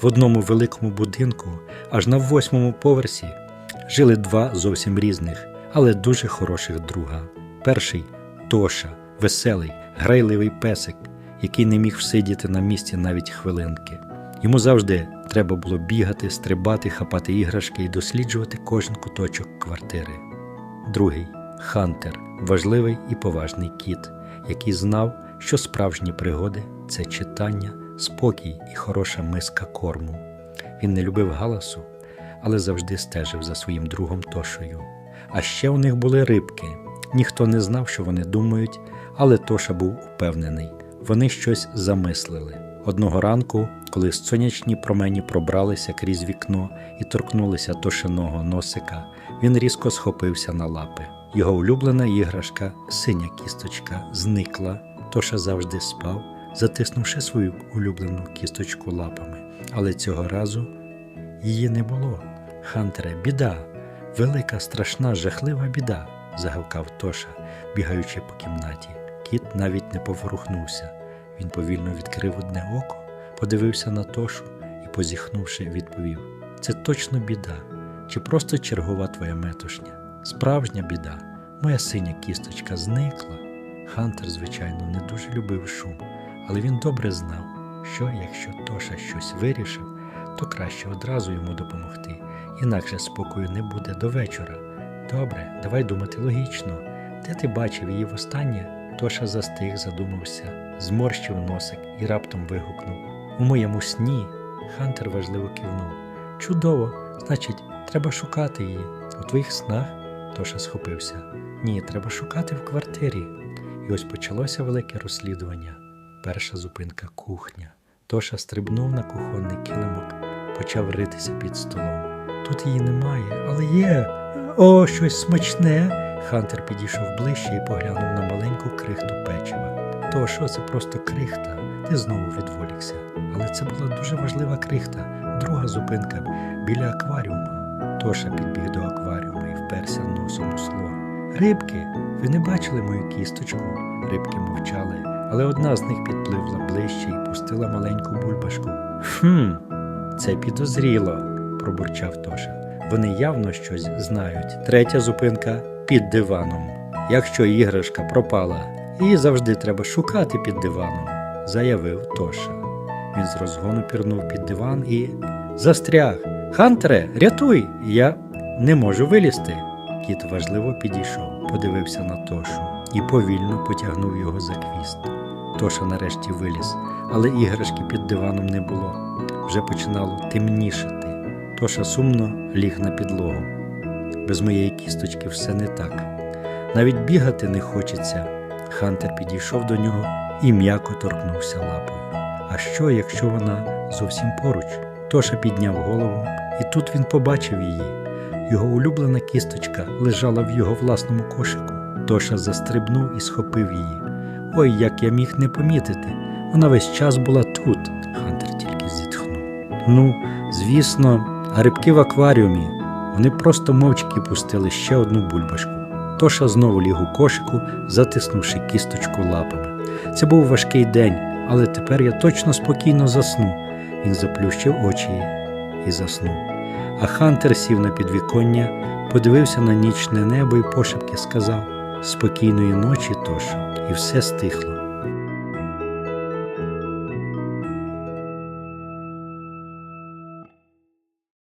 В одному великому будинку, аж на восьмому поверсі, жили два зовсім різних, але дуже хороших друга. Перший Тоша, веселий, грайливий песик, який не міг всидіти на місці навіть хвилинки. Йому завжди треба було бігати, стрибати, хапати іграшки і досліджувати кожен куточок квартири. Другий Хантер, важливий і поважний кіт, який знав, що справжні пригоди це читання, спокій і хороша миска корму. Він не любив галасу, але завжди стежив за своїм другом Тошею. А ще у них були рибки. Ніхто не знав, що вони думають, але Тоша був упевнений. Вони щось замислили. Одного ранку, коли сонячні промені пробралися крізь вікно і торкнулися тошиного носика, він різко схопився на лапи. Його улюблена іграшка, синя кісточка, зникла. Тоша завжди спав, затиснувши свою улюблену кісточку лапами. Але цього разу її не було. Хантере, біда, велика, страшна, жахлива біда, загавкав Тоша, бігаючи по кімнаті. Кіт навіть не поворухнувся. Він повільно відкрив одне око, подивився на Тошу і, позіхнувши, відповів: Це точно біда, чи просто чергова твоя метушня? Справжня біда, моя синя кісточка зникла. Хантер, звичайно, не дуже любив шум, але він добре знав, що якщо Тоша щось вирішив, то краще одразу йому допомогти, інакше спокою не буде до вечора. Добре, давай думати логічно. Де ти бачив її востаннє? Тоша застиг, задумався, зморщив носик і раптом вигукнув У моєму сні. Хантер важливо кивнув. Чудово, значить, треба шукати її. У твоїх снах Тоша схопився. Ні, треба шукати в квартирі. І ось почалося велике розслідування. Перша зупинка кухня. Тоша стрибнув на кухонний килимок, почав ритися під столом. Тут її немає, але є. О, щось смачне. Хантер підійшов ближче і поглянув на маленьку крихту печива. То що це просто крихта? Ти знову відволікся. Але це була дуже важлива крихта. Друга зупинка біля акваріума. Тоша підбіг до акваріума і вперся носом у скло. Рибки, ви не бачили мою кісточку? Рибки мовчали, але одна з них підпливла ближче і пустила маленьку бульбашку. Хм, це підозріло, пробурчав Тоша. Вони явно щось знають. Третя зупинка під диваном. Якщо іграшка пропала, її завжди треба шукати під диваном, заявив Тоша. Він з розгону пірнув під диван і застряг. Хантере, рятуй! Я не можу вилізти. Кіт важливо підійшов, подивився на Тошу і повільно потягнув його за хвіст. Тоша нарешті виліз, але іграшки під диваном не було. Вже починало темнішати. Тоша сумно ліг на підлогу. Без моєї кісточки все не так. Навіть бігати не хочеться. Хантер підійшов до нього і м'яко торкнувся лапою. А що, якщо вона зовсім поруч? Тоша підняв голову, і тут він побачив її. Його улюблена кісточка лежала в його власному кошику. Тоша застрибнув і схопив її. Ой, як я міг не помітити. Вона весь час була тут. Хантер тільки зітхнув. Ну, звісно, а рибки в акваріумі. Вони просто мовчки пустили ще одну бульбашку. Тоша знову ліг у кошику, затиснувши кісточку лапами. Це був важкий день, але тепер я точно спокійно засну. Він заплющив очі і заснув. А Хантер сів на підвіконня, подивився на нічне небо і пошепки сказав Спокійної ночі, тож, і все стихло.